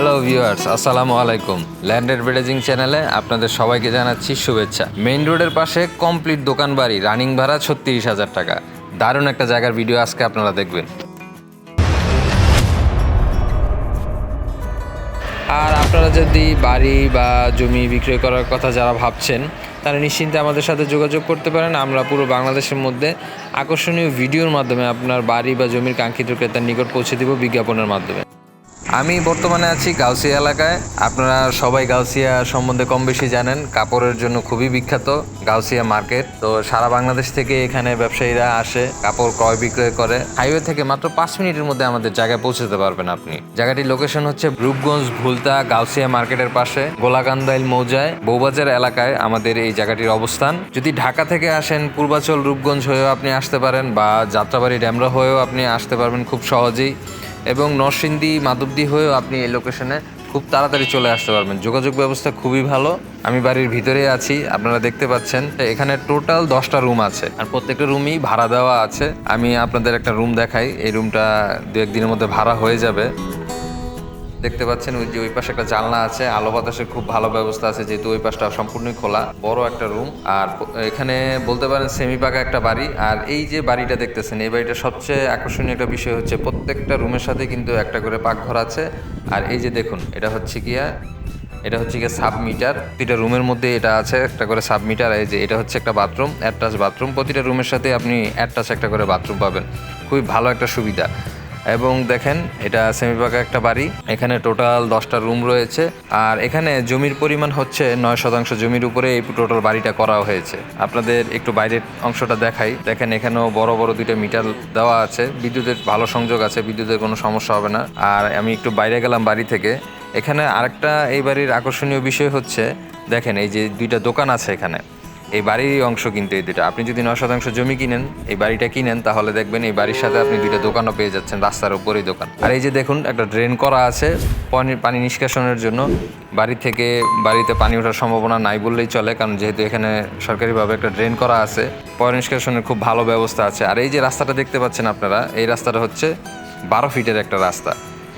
Hello viewers আসসালামু আলাইকুম land advertising চ্যানেলে আপনাদের সবাইকে জানাচ্ছি শুভেচ্ছা। মেইন রোডের পাশে কমপ্লিট দোকান বাড়ি রানিং ভাড়া ছত্রিশ হাজার টাকা। দারুণ একটা জায়গার ভিডিও আজকে আপনারা দেখবেন। আর আপনারা যদি বাড়ি বা জমি বিক্রয় করার কথা যারা ভাবছেন, তারা নিশ্চিন্তে আমাদের সাথে যোগাযোগ করতে পারেন। আমরা পুরো বাংলাদেশের মধ্যে আকর্ষণীয় ভিডিওর মাধ্যমে আপনার বাড়ি বা জমির কাঙ্ক্ষিত ক্রেতার নিকট পৌঁছে দিব বিজ্ঞাপনের মাধ্যমে। আমি বর্তমানে আছি গাউসিয়া এলাকায়। আপনারা সবাই গাউসিয়া সম্বন্ধে কম বেশি জানেন। কাপড়ের জন্য খুবই বিখ্যাত গাউসিয়া মার্কেট। তো সারা বাংলাদেশ থেকে এখানে ব্যবসায়ীরা আসে, কাপড় ক্রয় বিক্রয় করে। হাইওয়ে থেকে মাত্র পাঁচ মিনিটের মধ্যে আমাদের জায়গায় পৌঁছতে পারবেন আপনি। জায়গাটির লোকেশন হচ্ছে রূপগঞ্জ ভুলতা গাউসিয়া মার্কেটের পাশে, গোলাকান্দাইল মৌজায়, বৌবাজার এলাকায় আমাদের এই জায়গাটির অবস্থান। যদি ঢাকা থেকে আসেন, পূর্বাচল রূপগঞ্জ হয়েও আপনি আসতে পারেন বা যাত্রাবাড়ি ড্যামরা হয়েও আপনি আসতে পারবেন খুব সহজেই। এবং নরসিংদী, মাধবদী হয়েও আপনি এই লোকেশনে খুব তাড়াতাড়ি চলে আসতে পারবেন। যোগাযোগ ব্যবস্থা খুবই ভালো। আমি বাড়ির ভিতরে আছি, আপনারা দেখতে পাচ্ছেন। এখানে টোটাল দশটা রুম আছে। আর প্রত্যেকটা রুমই ভাড়া দেওয়া আছে। আমি আপনাদের একটা রুম দেখাই। এই রুমটা দু একদিনের মধ্যে ভাড়া হয়ে যাবে। দেখতে পাচ্ছেন ওই যে ওই পাশে একটা জানলা আছে, আলো বাতাসের খুব ভালো ব্যবস্থা আছে, যেহেতু ওই পাশটা সম্পূর্ণই খোলা, বড় একটা রুম আর এখানে বলতে পারেন সেমি পাকা একটা বাড়ি। আর এই যে বাড়িটা দেখতেছেন, এই বাড়িটা সবচেয়ে আকর্ষণীয় একটা বিষয় হচ্ছে প্রত্যেকটা রুমের সাথে কিন্তু একটা করে পাকঘর আছে। আর এই যে দেখুন, এটা হচ্ছে গিয়া, এটা হচ্ছে গিয়ে সাব মিটার প্রতিটা রুমের মধ্যে এটা আছে, একটা করে সাব মিটার এই যে এটা হচ্ছে একটা বাথরুম অ্যাটাচ বাথরুম প্রতিটা রুমের সাথে আপনি অ্যাটাচ একটা করে বাথরুম পাবেন। খুবই ভালো একটা সুবিধা। এবং দেখেন, এটা সেমিপাকা একটা বাড়ি। এখানে টোটাল দশটা রুম রয়েছে। আর এখানে জমির পরিমাণ হচ্ছে নয় শতাংশ জমির উপরে এই টোটাল বাড়িটা করা হয়েছে। আপনাদের একটু বাইরের অংশটা দেখাই। দেখেন, এখানেও বড় বড় দুইটা মিটার দেওয়া আছে। বিদ্যুতের ভালো সংযোগ আছে, বিদ্যুতের কোনো সমস্যা হবে না। আর আমি একটু বাইরে গেলাম বাড়ি থেকে। এখানে আরেকটা এই বাড়ির আকর্ষণীয় বিষয় হচ্ছে, দেখেন, এই যে দুইটা দোকান আছে এখানে। এই বাড়ির অংশ কিন্তু এই দুটো আপনি যদি ন শতাংশ জমি কিনেন, এই বাড়িটা কিনেন, তাহলে দেখবেন এই বাড়ির সাথে আপনি দুইটা দোকানও পেয়ে যাচ্ছেন, রাস্তার উপরেই দোকান। আর এই যে দেখুন, একটা ড্রেন করা আছে, পানি নিষ্কাশনের জন্য। বাড়ি থেকে বাড়িতে পানি ওঠার সম্ভাবনা নাই বললেই চলে, কারণ যেহেতু এখানে সরকারিভাবে একটা ড্রেন করা আছে পয় নিষ্কাশনের খুব ভালো ব্যবস্থা আছে। আর এই যে রাস্তাটা দেখতে পাচ্ছেন আপনারা, এই রাস্তাটা হচ্ছে বারো ফিটের একটা রাস্তা।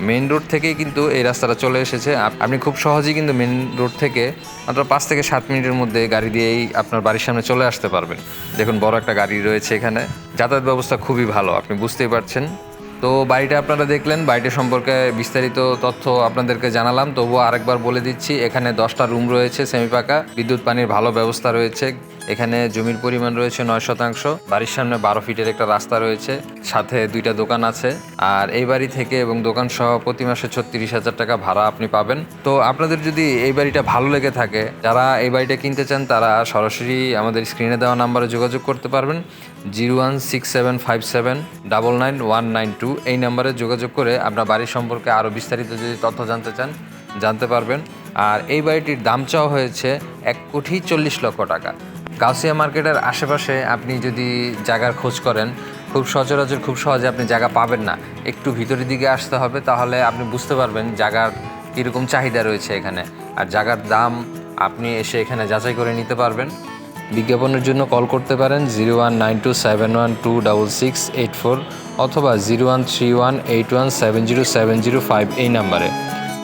মেন রোড থেকেই কিন্তু এই রাস্তাটা চলে এসেছে। আপনি খুব সহজেই কিন্তু মেন রোড থেকে মাত্র পাঁচ থেকে সাত মিনিটের মধ্যে গাড়ি দিয়েই আপনার বাড়ির সামনে চলে আসতে পারবেন। দেখুন, বড় একটা গাড়ি রয়েছে এখানে। যাতায়াত ব্যবস্থা খুবই ভালো, আপনি বুঝতেই পারছেন। তো বাড়িটা আপনারা দেখলেন, বাড়িটা সম্পর্কে বিস্তারিত তথ্য আপনাদেরকে জানালাম। তবুও আরেকবার বলে দিচ্ছি, এখানে দশটা রুম রয়েছে সেমিপাকা বিদ্যুৎ পানির ভালো ব্যবস্থা রয়েছে। এখানে জমির পরিমাণ রয়েছে নয় শতাংশ। বাড়ির সামনে বারো ফিটের একটা রাস্তা রয়েছে, সাথে দুইটা দোকান আছে। আর এই বাড়ি থেকে এবং দোকান সহ প্রতি মাসে ছত্রিশ হাজার টাকা ভাড়া আপনি পাবেন। তো আপনাদের যদি এই বাড়িটা ভালো লেগে থাকে, যারা এই বাড়িটা কিনতে চান, তারা সরাসরি আমাদের স্ক্রিনে দেওয়া নাম্বারে যোগাযোগ করতে পারবেন। Zero one six seven five seven double nine one nine two এই নাম্বারে যোগাযোগ করে আপনার বাড়ির সম্পর্কে আরও বিস্তারিত যদি তথ্য জানতে চান, জানতে পারবেন। আর এই বাড়িটির দাম চাওয়া হয়েছে এক কোটি চল্লিশ লক্ষ টাকা। গাউসিয়া মার্কেটের আশেপাশে আপনি যদি জায়গার খোঁজ করেন, খুব সচরাচর খুব সহজে আপনি জায়গা পাবেন না। একটু ভিতরের দিকে আসতে হবে, তাহলে আপনি বুঝতে পারবেন জায়গার কীরকম চাহিদা রয়েছে এখানে। আর জায়গার দাম আপনি এসে এখানে যাচাই করে নিতে পারবেন। বিজ্ঞাপনের জন্য কল করতে পারেন zero one nine two seven one two double six eight four অথবা zero one three one eight one seven zero seven zero five এই নাম্বারে।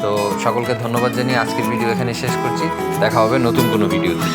তো সকলকে ধন্যবাদ জানিয়ে আজকের ভিডিও এখানে শেষ করছি। দেখা হবে নতুন কোনো ভিডিওতে।